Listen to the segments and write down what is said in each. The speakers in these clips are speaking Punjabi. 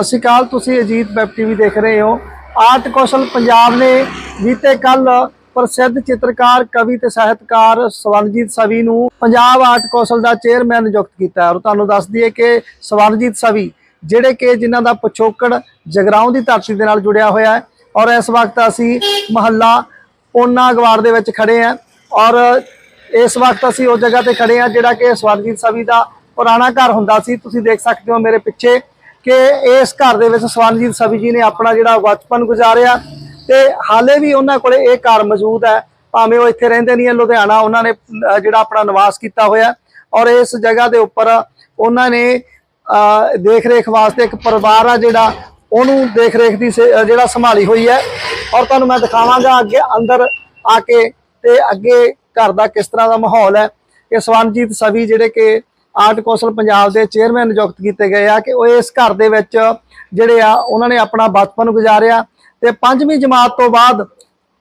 ਸਤਿ ਸ਼੍ਰੀ ਅਕਾਲ, ਤੁਸੀਂ ਅਜੀਤ ਵੈਬ ਟੀਵੀ ਦੇਖ ਰਹੇ ਹੋ। ਆਰਟ ਕੌਸ਼ਲ ਪੰਜਾਬ ਨੇ ਬੀਤੇ ਕੱਲ ਪ੍ਰਸਿੱਧ ਚਿੱਤਰਕਾਰ, ਕਵੀ ਤੇ ਸਾਹਿਤਕਾਰ ਸਵਰਨਜੀਤ ਸਵੀ ਨੂੰ ਪੰਜਾਬ ਆਰਟ ਕੌਸ਼ਲ ਦਾ ਚੇਅਰਮੈਨ ਨਿਯੁਕਤ ਕੀਤਾ ਔਰ ਤੁਹਾਨੂੰ ਦੱਸ ਦਈਏ ਕਿ ਸਵਰਨਜੀਤ ਸਵੀ, ਜਿਹੜੇ ਕਿ ਜਿਨ੍ਹਾਂ ਦਾ ਪਿਛੋਕੜ ਜਗਰਾਉਂ ਦੀ ਧਰਤੀ ਦੇ ਨਾਲ ਜੁੜਿਆ ਹੋਇਆ ਹੈ, ਔਰ ਇਸ ਵਕਤ ਅਸੀਂ ਮਹੱਲਾ ਪੋਨਾ ਗਵਾੜ ਦੇ ਵਿੱਚ ਖੜੇ ਹਾਂ। ਔਰ ਇਸ ਵਕਤ ਅਸੀਂ ਉਸ ਜਗ੍ਹਾ ਤੇ ਖੜੇ ਹਾਂ, ਜਿਹੜਾ ਕਿ ਸਵਰਨਜੀਤ ਸਵੀ ਦਾ ਪੁਰਾਣਾ ਘਰ ਹੁੰਦਾ ਸੀ। ਤੁਸੀਂ ਦੇਖ ਸਕਦੇ ਹੋ ਮੇਰੇ ਪਿੱਛੇ ਕਿ ਇਸ ਘਰ ਦੇ ਵਿੱਚ ਸਵਰਨਜੀਤ ਸਵੀ ਜੀ ਨੇ ਆਪਣਾ ਜਿਹੜਾ ਬਚਪਨ ਗੁਜ਼ਾਰਿਆ ਤੇ ਹਾਲੇ ਵੀ ਉਹਨਾਂ ਕੋਲੇ ਇਹ ਘਰ ਮੌਜੂਦ ਹੈ। ਭਾਵੇਂ ਉਹ ਇੱਥੇ ਰਹਿੰਦੇ ਨਹੀਂ ਹੈ, ਲੁਧਿਆਣਾ ਉਹਨਾਂ ਨੇ ਜਿਹੜਾ ਆਪਣਾ ਨਿਵਾਸ ਕੀਤਾ ਹੋਇਆ ਔਰ ਇਸ ਜਗ੍ਹਾ ਦੇ ਉੱਪਰ ਉਹਨਾਂ ਨੇ ਦੇਖ ਰੇਖ ਵਾਸਤੇ ਇੱਕ ਪਰਿਵਾਰ ਆ ਜਿਹੜਾ, ਉਹਨੂੰ ਦੇਖ ਰੇਖ ਦੀ ਸੇ- ਜਿਹੜਾ ਸੰਭਾਲੀ ਹੋਈ ਹੈ। ਔਰ ਤੁਹਾਨੂੰ ਮੈਂ ਦਿਖਾਵਾਂਗਾ ਅੱਗੇ ਅੰਦਰ ਆ ਕੇ ਤੇ ਅੱਗੇ ਘਰ ਦਾ ਕਿਸ ਤਰ੍ਹਾਂ ਦਾ ਮਾਹੌਲ ਹੈ ਕਿ ਸਵਰਨਜੀਤ ਸਵੀ ਜਿਹੜੇ ਕਿ ਆਰਟ ਕੌਂਸਲ ਪੰਜਾਬ ਦੇ ਚੇਅਰਮੈਨ ਨਿਯੁਕਤ ਕੀਤੇ ਗਏ ਆ ਕਿ ਉਹ ਇਸ ਘਰ ਦੇ ਵਿੱਚ ਜਿਹੜੇ ਆ, ਉਹਨਾਂ ਨੇ ਆਪਣਾ ਬਚਪਨ ਗੁਜ਼ਾਰਿਆ ਤੇ ਪੰਜਵੀਂ ਜਮਾਤ ਤੋਂ ਬਾਅਦ,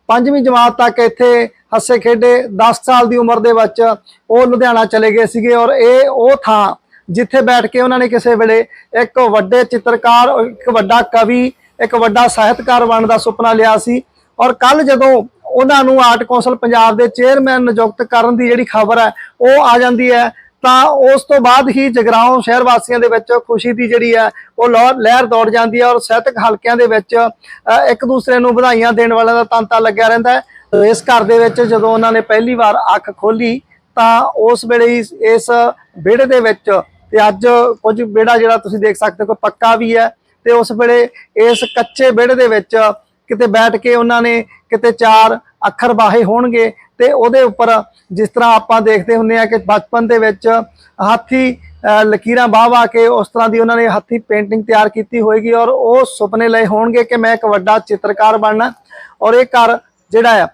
ਪੰਜਵੀਂ ਜਮਾਤ ਤੱਕ ਇੱਥੇ ਹੱਸੇ ਖੇਡੇ 10 ਸਾਲ ਦੀ ਉਮਰ ਦੇ ਵਿੱਚ ਉਹ ਲੁਧਿਆਣਾ ਚਲੇ ਗਏ ਸੀਗੇ ਔਰ ਇਹ ਉਹ ਥਾਂ ਜਿੱਥੇ ਬੈਠ ਕੇ ਉਹਨਾਂ ਨੇ ਕਿਸੇ ਵੇਲੇ ਇੱਕ ਵੱਡੇ ਚਿੱਤਰਕਾਰ, ਇੱਕ ਵੱਡਾ ਕਵੀ, ਇੱਕ ਵੱਡਾ ਸਾਹਿਤਕਾਰ ਬਣਨ ਦਾ ਸੁਪਨਾ ਲਿਆ ਸੀ ਔਰ ਕੱਲ ਜਦੋਂ ਉਹਨਾਂ ਨੂੰ ਆਰਟ ਕੌਂਸਲ ਪੰਜਾਬ ਦੇ ਚੇਅਰਮੈਨ ਨਿਯੁਕਤ ਕਰਨ ਦੀ ਜਿਹੜੀ ਖਬਰ ਹੈ, ਉਹ ਆ ਜਾਂਦੀ ਹੈ ਤਾਂ ਉਸ ਤੋਂ ਬਾਅਦ ਹੀ ਜਗਰਾਉਂ ਸ਼ਹਿਰ ਵਾਸੀਆਂ ਦੇ ਵਿੱਚ ਖੁਸ਼ੀ ਦੀ ਜਿਹੜੀ ਹੈ, ਉਹ ਲਹਿਰ ਲਹਿਰ ਦੌੜ ਜਾਂਦੀ ਹੈ ਔਰ ਸਾਹਿਤਕ ਹਲਕਿਆਂ ਦੇ ਵਿੱਚ ਇੱਕ ਦੂਸਰੇ ਨੂੰ ਵਧਾਈਆਂ ਦੇਣ ਵਾਲਿਆਂ ਦਾ ਤਾਂਤਾ ਲੱਗਿਆ ਰਹਿੰਦਾ ਹੈ। ਇਸ ਘਰ ਦੇ ਵਿੱਚ ਜਦੋਂ ਉਹਨਾਂ ਨੇ ਪਹਿਲੀ ਵਾਰ ਅੱਖ ਖੋਲੀ ਤਾਂ ਉਸ ਵੇਲੇ ਹੀ ਇਸ ਵਿਹੜੇ ਦੇ ਵਿੱਚ, ਤੇ ਅੱਜ ਕੁਝ ਵਿਹੜਾ ਜਿਹੜਾ ਤੁਸੀਂ ਦੇਖ ਸਕਦੇ ਹੋ ਕਿ ਪੱਕਾ ਵੀ ਹੈ, ਤੇ ਉਸ ਵੇਲੇ ਇਸ ਕੱਚੇ ਵਿਹੜੇ ਦੇ ਵਿੱਚ ਕਿਤੇ ਬੈਠ ਕੇ ਉਹਨਾਂ ਨੇ ਕਿਤੇ ਚਾਰ ਅੱਖਰ ਬਾਹੇ ਹੋਣਗੇ ਤੇ ਉਹਦੇ ਉੱਪਰ ਜਿਸ ਤਰ੍ਹਾਂ ਆਪਾਂ ਦੇਖਦੇ ਹੁੰਨੇ ਆ ਕਿ ਬਚਪਨ ਦੇ ਵਿੱਚ ਹਾਥੀ ਲਕੀਰਾਂ ਬਾਵਾ ਕੇ ਉਸ ਤਰ੍ਹਾਂ ਦੀ ਉਹਨਾਂ ਨੇ ਹੱਥੀ ਪੇਂਟਿੰਗ ਤਿਆਰ ਕੀਤੀ ਹੋਏਗੀ ਔਰ ਉਹ ਸੁਪਨੇ ਲਏ ਹੋਣਗੇ ਕਿ ਮੈਂ ਇੱਕ ਵੱਡਾ ਚਿੱਤਰਕਾਰ ਬਣਨਾ। ਔਰ ਇਹ ਘਰ ਜਿਹੜਾ ਹੈ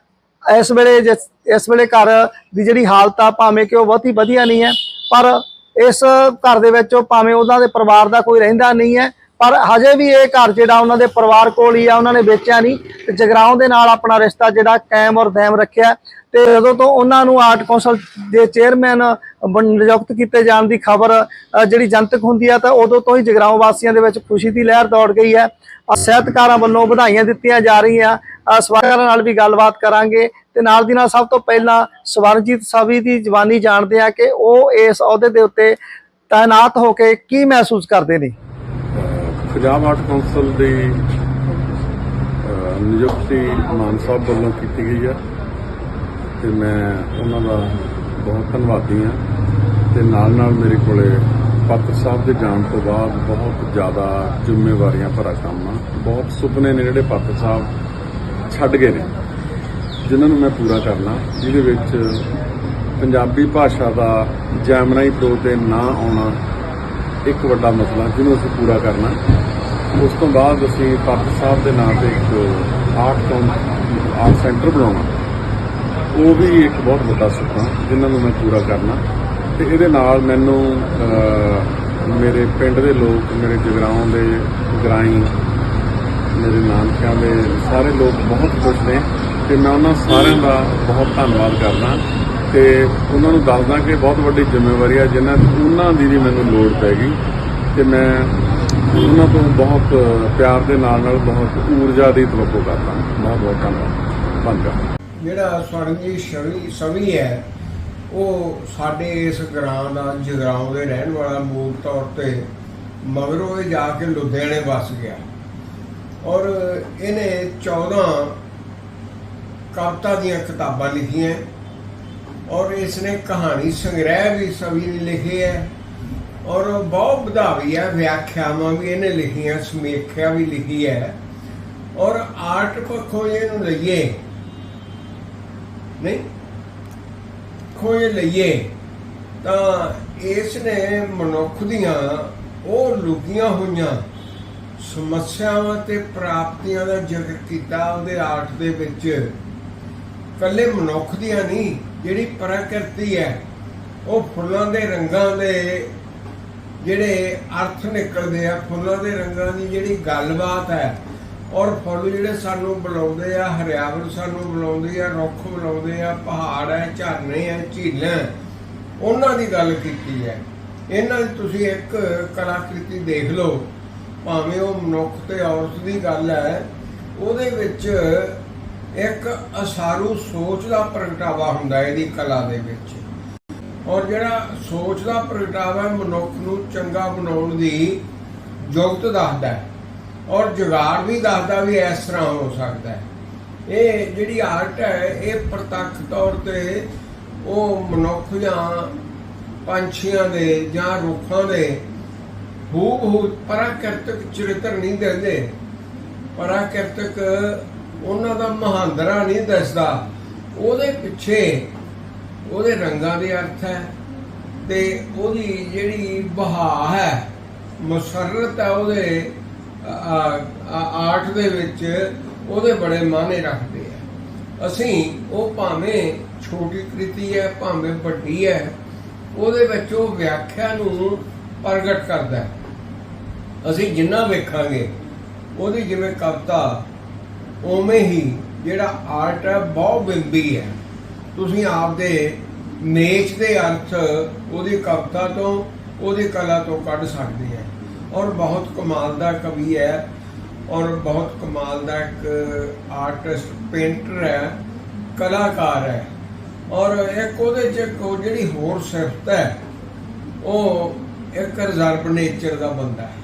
ਇਸ ਵੇਲੇ ਜਿਸ, ਇਸ ਵੇਲੇ ਘਰ ਦੀ ਜਿਹੜੀ ਹਾਲਤ ਆ ਭਾਵੇਂ ਕਿ ਉਹ ਬਹੁਤੀ ਵਧੀਆ ਨਹੀਂ ਹੈ, ਪਰ ਇਸ ਘਰ ਦੇ ਵਿੱਚ ਉਹ ਭਾਵੇਂ ਉਹਨਾਂ ਦੇ ਪਰਿਵਾਰ ਦਾ ਕੋਈ ਰਹਿੰਦਾ ਨਹੀਂ ਹੈ, ਪਰ ਹਜੇ ਵੀ ਇਹ ਘਰ ਜਿਹੜਾ ਉਹਨਾਂ ਦੇ ਪਰਿਵਾਰ ਕੋਲ ਹੀ ਆ, ਉਹਨਾਂ ਨੇ ਵੇਚਿਆ ਨਹੀਂ। ਤੇ ਜਗਰਾਉਂ ਦੇ ਨਾਲ ਆਪਣਾ ਰਿਸ਼ਤਾ ਜਿਹੜਾ ਕਾਇਮ ਔਰ ਦائم ਰੱਖਿਆ। ਤੇ ਜਦੋਂ ਤੋਂ ਉਹਨਾਂ ਨੂੰ ਆਰਟ ਕੌਂਸਲ ਦੇ ਚੇਅਰਮੈਨ ਨਿਯੁਕਤ ਕੀਤੇ ਜਾਣ ਦੀ ਖਬਰ ਜਿਹੜੀ ਜਨਤਕ ਹੁੰਦੀ ਆ ਤਾਂ ਉਦੋਂ ਤੋਂ ਹੀ ਜਗਰਾਉਂ ਵਾਸੀਆਂ ਦੇ ਵਿੱਚ ਖੁਸ਼ੀ ਦੀ ਲਹਿਰ ਦੌੜ ਗਈ ਹੈ। ਅ, ਸਾਹਿਤਕਾਰਾਂ ਵੱਲੋਂ ਵਧਾਈਆਂ ਦਿੱਤੀਆਂ ਜਾ ਰਹੀਆਂ। ਸਵਾਗਤਾਂ ਨਾਲ ਵੀ ਗੱਲਬਾਤ ਕਰਾਂਗੇ ਤੇ ਨਾਲ ਦੀ ਨਾਲ ਸਭ ਤੋਂ ਪਹਿਲਾਂ ਸਵਰਨਜੀਤ ਸਵੀ ਦੀ ਜਵਾਨੀ ਜਾਣਦੇ ਆ ਕਿ ਉਹ ਇਸ ਅਹੁਦੇ ਦੇ ਉੱਤੇ ਤਾਇਨਾਤ ਹੋ ਕੇ ਕੀ ਮਹਿਸੂਸ ਕਰਦੇ ਨੇ? ਪੰਜਾਬ ਆਰਟ ਕੌਂਸਲ ਦੀ ਨਿਯੁਕਤੀ ਮਾਨ ਸਾਹਿਬ ਵੱਲੋਂ ਕੀਤੀ ਗਈ ਹੈ। ਤੇ ਮੈਂ ਉਹਨਾਂ ਦਾ ਬਹੁਤ ਧੰਨਵਾਦੀ ਹਾਂ ਤੇ ਨਾਲ ਨਾਲ ਮੇਰੇ ਕੋਲੇ ਪਾਤਰ ਸਾਹਿਬ ਦੇ ਜਾਣ ਤੋਂ ਬਾਅਦ ਬਹੁਤ ਜ਼ਿਆਦਾ ਜ਼ਿੰਮੇਵਾਰੀਆਂ ਭਰਾ ਕੰਮ ਆ। ਬਹੁਤ ਸੁਪਨੇ ਨੇ ਜਿਹੜੇ ਪਾਤਰ ਸਾਹਿਬ ਛੱਡ ਗਏ ਨੇ, ਜਿਨ੍ਹਾਂ ਨੂੰ ਮੈਂ ਪੂਰਾ ਕਰਨਾ। ਜਿਹਦੇ ਵਿੱਚ ਪੰਜਾਬੀ ਭਾਸ਼ਾ ਦਾ ਜੈਮਨਾਈ ਪ੍ਰੋ ਤੇ ਨਾ ਆਉਣਾ ਇੱਕ ਵੱਡਾ ਮਸਲਾ, ਜਿਹਨੂੰ ਅਸੀਂ ਪੂਰਾ ਕਰਨਾ। ਉਸ ਤੋਂ ਬਾਅਦ ਅਸੀਂ ਪਾਤਰ ਸਾਹਿਬ ਦੇ ਨਾਂ ਤੇ ਇੱਕ ਆਰਟ ਤੋਂ ਆਰਟ ਸੈਂਟਰ ਬਣਾਉਣਾ। ਉਹ ਵੀ ਇੱਕ ਬਹੁਤ ਵੱਡਾ ਸੁਪਨਾ ਜਿਨ੍ਹਾਂ ਨੂੰ ਮੈਂ ਪੂਰਾ ਕਰਨਾ। ਤੇ ਇਹਦੇ ਨਾਲ ਮੈਨੂੰ ਮੇਰੇ ਪਿੰਡ ਦੇ ਲੋਕ, ਮੇਰੇ ਜਗਰਾਉਂ ਦੇ ਗਰਾਈ ਮੇਰੇ ਨਾਨਕਿਆਂ ਦੇ ਸਾਰੇ ਲੋਕ ਬਹੁਤ ਖੁਸ਼ ਨੇ ਤੇ ਮੈਂ ਉਹਨਾਂ ਸਾਰਿਆਂ ਦਾ ਬਹੁਤ ਧੰਨਵਾਦ ਕਰਦਾ। ਤੇ ਉਹਨਾਂ ਨੂੰ ਦੱਸਦਾ ਕਿ ਬਹੁਤ ਵੱਡੀ ਜ਼ਿੰਮੇਵਾਰੀ ਆ, ਜਿਨ੍ਹਾਂ ਉਹਨਾਂ ਦੀ ਵੀ ਮੈਨੂੰ ਲੋੜ ਪੈਗੀ ਤੇ ਮੈਂ ਉਹਨਾਂ ਤੋਂ ਬਹੁਤ ਪਿਆਰ ਦੇ ਨਾਲ ਨਾਲ ਬਹੁਤ ਊਰਜਾ ਦੀ ਤਵੱਕੋ ਕਰਦਾ। ਬਹੁਤ ਬਹੁਤ ਧੰਨਵਾਦ। ਧੰਨਵਾਦ। ਜਿਹੜਾ ਸਾਡੀ ਛਵੀ ਸਵੀ ਹੈ, ਉਹ ਸਾਡੇ ਇਸ ਗ੍ਰਾਂ ਦਾ, ਜਗਰਾਉਂ ਦੇ ਰਹਿਣ ਵਾਲਾ ਮੂਲ ਤੌਰ ਤੇ ਮਗਰੋਂ ਇਹ ਜਾ ਕੇ ਲੁਧਿਆਣੇ ਵਸ ਗਿਆ। ਔਰ ਇਹਨੇ 14 ਕਵਿਤਾ ਦੀਆਂ ਕਿਤਾਬਾਂ ਲਿਖੀਆਂ। ਔਰ ਇਸ ਨੇ ਕਹਾਣੀ ਸੰਗ੍ਰਹਿ ਵੀ ਸਵੀ ਨੇ ਲਿਖੇ ਹੈ। ਔਰ ਬਹੁਤ ਵਧਾਵੀ ਹੈ, ਵਿਆਖਿਆਵਾਂ ਵੀ ਇਹਨੇ ਲਿਖੀਆਂ, ਸਮੀਖਿਆ ਵੀ ਲਿਖੀ ਹੈ। ਔਰ ਆਰਟ ਪੱਖੋਂ ਇਹਨੂੰ ਲਈਏ ਨਹੀਂ? ਖੋਏ ਲਈਏ ਤਾਂ ਇਸ ਨੇ ਮਨੁੱਖ ਦੀਆਂ ਉਹ ਲੁਕੀਆਂ ਹੋਈਆਂ ਸਮੱਸਿਆਵਾਂ ਤੇ ਪ੍ਰਾਪਤੀਆਂ ਦਾ ਜ਼ਿਕਰ ਕੀਤਾ ਉਹਦੇ ਆਰਟ ਦੇ ਵਿੱਚ। ਕੱਲੇ ਮਨੁੱਖ ਦੀਆਂ ਨਹੀਂ, ਜਿਹੜੀ ਪ੍ਰਕਿਰਤੀ ਹੈ, ਉਹ ਫੁੱਲਾਂ ਦੇ ਰੰਗਾਂ ਦੇ ਜਿਹੜੇ ਅਰਥ ਨਿਕਲਦੇ ਆ, ਫੁੱਲਾਂ ਦੇ ਰੰਗਾਂ ਦੀ ਜਿਹੜੀ ਗੱਲਬਾਤ ਹੈ ਔਰ ਫੁੱਲ ਜਿਹੜੇ ਸਾਨੂੰ ਬੁਲਾਉਂਦੇ ਆ, ਹਰਿਆਵਲ ਸਾਨੂੰ ਬੁਲਾਉਂਦੇ ਆ, ਰੁੱਖ ਬੁਲਾਉਂਦੇ ਆ, ਪਹਾੜ ਹੈ ਝਰਨੇ ਹੈ ਝੀਲਾਂ ਉਹਨਾਂ ਦੀ ਗੱਲ ਕੀਤੀ ਹੈ। ਇਹਨਾਂ ਦੀ ਤੁਸੀਂ ਇੱਕ ਕਲਾਕ੍ਰਿਤੀ ਦੇਖ ਲਓ, ਭਾਵੇਂ ਉਹ ਮਨੁੱਖ ਤੇ ਔਰਤ ਦੀ ਗੱਲ ਹੈ, ਉਹਦੇ ਵਿੱਚ ਇੱਕ ਅਸਾਰੂ ਸੋਚ ਦਾ ਪ੍ਰਗਟਾਵਾ ਹੁੰਦਾ ਹੈ ਇਹਦੀ ਕਲਾ ਦੇ ਵਿੱਚ। ਔਰ ਜਿਹੜਾ ਸੋਚ ਦਾ ਪ੍ਰਗਟਾਵਾ ਮਨੁੱਖ ਨੂੰ ਚੰਗਾ ਬਣਾਉਣ ਦੀ ਯੁਕਤ ਦੱਸਦਾ ਹੈ। ਔਰ ਜੁਗਾੜ ਵੀ ਦੱਸਦਾ ਵੀ ਇਸ ਤਰ੍ਹਾਂ ਹੋ ਸਕਦਾ ਹੈ। ਇਹ ਜਿਹੜੀ ਆਰਟ ਹੈ, ਇਹ ਪ੍ਰਤੱਖ ਤੌਰ ਤੇ ਉਹ ਮਨੁੱਖ ਜਾਂ ਪੰਛੀਆਂ ਦੇ ਜਾਂ ਰੁੱਖਾਂ ਦੇ ਹੂਬਹੂ ਪ੍ਰਾਕਿਰਤਿਕ ਚਰਿੱਤਰ ਨਹੀਂ ਦਿੰਦੇ। ਪ੍ਰਾਕਿਰਤਿਕ ਉਹਨਾਂ ਦਾ ਮਹਾਂਦਰਾ ਨਹੀਂ ਦੱਸਦਾ। ਉਹਦੇ ਪਿੱਛੇ ਉਹਦੇ ਰੰਗਾਂ ਦੇ ਅਰਥ ਹੈ ਤੇ ਉਹਦੀ ਜਿਹੜੀ ਬਹਾ ਹੈ, ਮਸਰਤ ਹੈ ਉਹਦੇ ਆਰਟ ਦੇ ਵਿੱਚ ਉਹਦੇ ਬੜੇ ਮਾਨੇ ਰੱਖਦੇ ਆ। ਅਸੀਂ ਉਹ ਭਾਵੇਂ ਛੋਟੀ ਕ੍ਰਿਤੀ ਹੈ, ਭਾਵੇਂ ਵੱਡੀ ਹੈ, ਉਹਦੇ ਵਿੱਚ ਉਹ ਵਿਆਖਿਆ ਨੂੰ ਪ੍ਰਗਟ ਕਰਦਾ ਹੈ। ਅਸੀਂ ਜਿੰਨਾ ਵੇਖਾਂਗੇ, ਉਹਦੀ ਜਿਵੇਂ ਕਵਿਤਾ, ਉਵੇਂ ਹੀ ਜਿਹੜਾ ਆਰਟ ਹੈ, ਬਹੁਤ ਬਿੰਬੀ ਹੈ। ਤੁਸੀਂ ਆਪਦੇ ਮੇਚ ਦੇ ਅਰਥ ਉਹਦੀ ਕਵਿਤਾ ਤੋਂ, ਉਹਦੀ ਕਲਾ ਤੋਂ ਕੱਢ ਸਕਦੇ ਆ। ਔਰ ਬਹੁਤ ਕਮਾਲ ਦਾ ਕਵੀ ਹੈ ਔਰ ਬਹੁਤ ਕਮਾਲ ਦਾ ਇੱਕ ਆਰਟਿਸਟ ਪੇਂਟਰ ਹੈ, ਕਲਾਕਾਰ ਹੈ। ਔਰ ਇੱਕ ਉਹਦੇ ਚ ਇੱਕ ਜਿਹੜੀ ਹੋਰ ਸਿਫਤ ਹੈ, ਉਹ ਇੱਕ ਰਿਜ਼ਰਵ ਨੇਚਰ ਦਾ ਬੰਦਾ ਹੈ।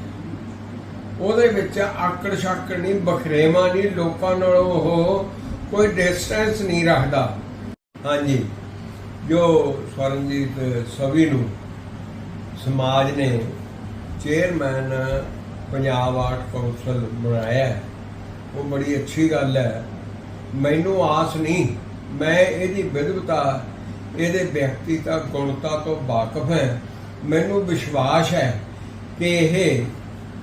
ਉਹਦੇ ਵਿੱਚ ਆਕੜ ਸ਼ਾਕੜ ਨਹੀਂ, ਬਖਰੇਵਾ ਨਹੀਂ, ਲੋਕਾਂ ਨਾਲ ਉਹ ਕੋਈ ਡਿਸਟੈਂਸ ਨਹੀਂ ਰੱਖਦਾ। ਹਾਂਜੀ, ਜੋ ਸਵਰਨਜੀਤ ਸਭੀ ਨੂੰ ਸਮਾਜ ਨੇ ਚੇਅਰਮੈਨ ਪੰਜਾਬ ਆਰਟ ਕੌਂਸਲ ਬਣਾਇਆ ਉਹ ਬੜੀ ਅੱਛੀ ਗੱਲ ਹੈ। ਮੈਨੂੰ ਆਸ ਨਹੀਂ, ਮੈਂ ਇਹਦੀ ਵਿਦਵਤਾ ਇਹਦੇ ਵਿਅਕਤੀ ਦਾ ਗੁਣਤਾ ਤੋਂ ਵਾਕਿਫ ਹਾਂ। ਮੈਨੂੰ ਵਿਸ਼ਵਾਸ ਹੈ ਕਿ ਇਹ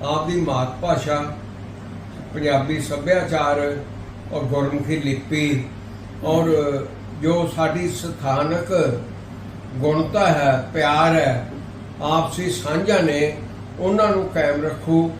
ਆਪਦੀ ਮਾਤ ਭਾਸ਼ਾ, ਪੰਜਾਬੀ ਸੱਭਿਆਚਾਰ ਔਰ ਗੁਰਮੁਖੀ ਲਿਪੀ ਔਰ ਜੋ ਸਾਡੀ ਸਥਾਨਕ ਗੁਣਤਾ ਹੈ, ਪਿਆਰ ਹੈ, ਆਪਸੀ ਸਾਂਝਾ ਨੇ ਉਹਨਾਂ ਨੂੰ ਕਾਇਮ ਰੱਖੂ।